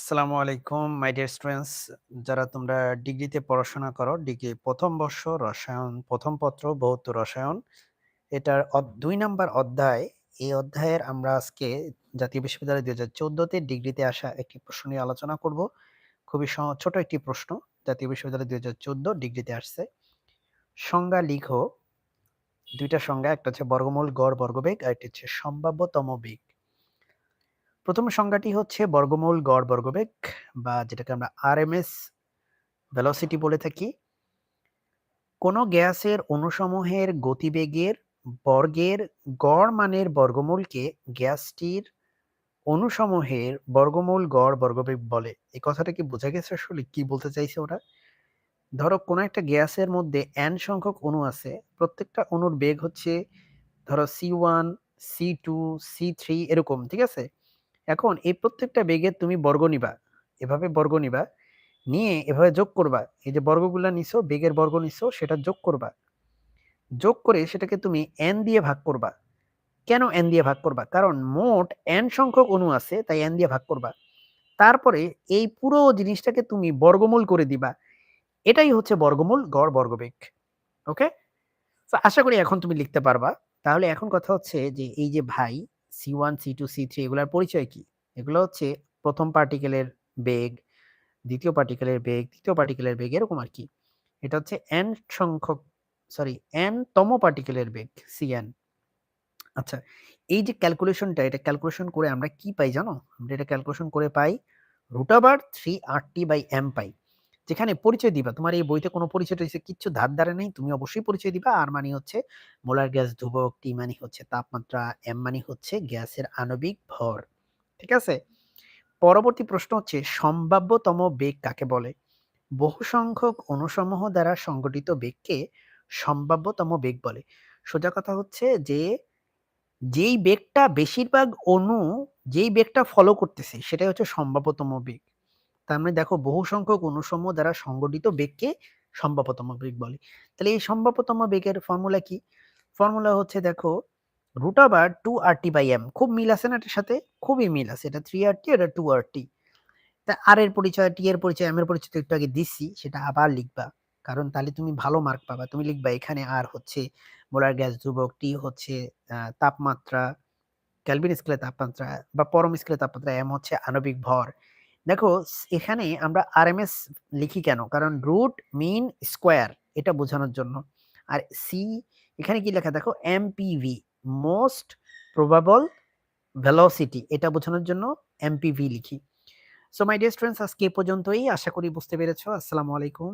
আসসালামু আলাইকুম my dear students যারা তোমরা ডিগ্রিতে পড়াশোনা করো, ডিগ্রি প্রথম বর্ষ রসায়ন, প্রথম পত্র, ভৌত রসায়ন, এটার দুই নাম্বার অধ্যায়, এই অধ্যায়ের আমরা আজকে জাতীয় বিশ্ববিদ্যালয় দুই হাজার চোদ্দতে ডিগ্রিতে আসা একটি প্রশ্ন নিয়ে আলোচনা করব। খুবই ছোট একটি প্রশ্ন, জাতীয় বিশ্ববিদ্যালয় দুই হাজার চোদ্দ ডিগ্রিতে আসছে। সংজ্ঞা লিখো। দুইটা সংজ্ঞা, একটা হচ্ছে বর্গমূল গড় বর্গবেগ আর একটি হচ্ছে সম্ভাব্যতম বেগ। প্রথম সংজ্ঞাটি হচ্ছে বর্গমূল গড় বর্গবেগ, বা যেটাকে আমরা আরএমএস ভেলোসিটি বলে থাকি। কোনো গ্যাসের অণুসমূহের গতিবেগের বর্গের গড় মানের বর্গমূলকে গ্যাসটির অণুসমূহের বর্গমূল গড় বর্গবেগ বলে। এই কথাটা কি বোঝা গেছে আসলে? কি বলতে চাইছে ওরা? ধরো, কোনো একটা গ্যাসের মধ্যে এন সংখ্যক অণু আছে, প্রত্যেকটা অণুর বেগ হচ্ছে ধরো C one C two C three এরকম, ঠিক আছে? এখন এই প্রত্যেকটা বেগের তুমি বর্গ নিবা, এভাবে বর্গ নিবা, নিয়ে এভাবে যোগ করবা, এই যে বর্গগুলা নিছো, বেগের বর্গ নিছো, সেটা যোগ করবা। যোগ করে সেটাকে তুমি এন দিয়ে ভাগ করবা। কেন এন দিয়ে ভাগ করবা? কারণ মোট এন সংখ্যক অণু আছে, তাই এন দিয়ে ভাগ করবা। তারপরে এই পুরো জিনিসটাকে তুমি বর্গমূল করে দিবা। এটাই হচ্ছে বর্গমূল গড় বর্গবেগ ওকে আশা করি এখন তুমি লিখতে পারবা। তাহলে এখন কথা হচ্ছে যে, এই যে ভাই C one C two C three এগুলোর পরিচয় কি? এগুলো হচ্ছে প্রথম পার্টিকেলের বেগ, দ্বিতীয় পার্টিকেলের বেগ, তৃতীয় পার্টিকেলের বেগ এরকম আর কি। এটা হচ্ছে এন সংখ্যক সরি এন তম পার্টিকেলের বেগ সি এন আচ্ছা এই যে ক্যালকুলেশনটা এটা ক্যালকুলেশন করে আমরা কি পাই জানো? আমরা এটা ক্যালকুলেশন করে পাই root over three R T by M পাই যেখানে পরিচয় দিবা। তোমার এই বইতে কোনো পরিচয় টরিচয় কিচ্ছু ধার ধারে নেই, তুমি অবশ্যই পরিচয় দিবা। আর মানে হচ্ছে মোলার গ্যাস ধ্রুবক, টি মানে হচ্ছে তাপমাত্রা, এম মানে হচ্ছে গ্যাসের আণবিক ভর। ঠিক আছে? পরবর্তী প্রশ্ন হচ্ছে, সম্ভাব্যতম বেগ কাকে বলে? বহু সংখ্যক অনুসমূহ দ্বারা সংগঠিত বেগকে সম্ভাব্যতম বেগ বলে। সোজা কথা হচ্ছে যে, যেই বেগটা বেশিরভাগ অণু, যেই বেগটা ফলো করতেছে, সেটাই হচ্ছে সম্ভাব্যতম বেগ। তার মানে দেখো বহু সংখ্যক অনুসমূহ দ্বারা সংগঠিত বেগকে সম্ভাব্যতম বেগ বলে। তাহলে এই সম্ভাব্যতম বেগের ফর্মুলা কি? ফর্মুলা হচ্ছে দেখো root over two R T by M খুব মিল আছে না এটার সাথে? খুবই মিল আছে। এটা থ্রি আর টি এটা টু আর টি তা আর এর পরিচয় টি এর পরিচয় এম এর পরিচয় একটু আগে দিচ্ছি, সেটা আবার লিখবা। কারণ তাহলে তুমি ভালো মার্ক পাবা। তুমি লিখবা এখানে আর হচ্ছে মোলার গ্যাস ধ্রুবক টি হচ্ছে তাপমাত্রা ক্যালভিন স্কেলে তাপমাত্রা বা পরম স্কেলে তাপমাত্রা এম হচ্ছে আণবিক ভর। দেখো এখানে আমরা আরএমএস লিখি কেন? কারণ রুট মিন স্কোয়ার এটা বোঝানোর জন্য। আর সি এখানে কি লেখা? দেখো এমপিভি মোস্ট প্রবাবল ভেলোসিটি এটা বোঝানোর জন্য এমপিভি লিখি। সো মাই ডিয়ার স্টুডেন্টস আজকে এ পর্যন্তই। আশা করি বুঝতে পেরেছ। আসসালামু আলাইকুম।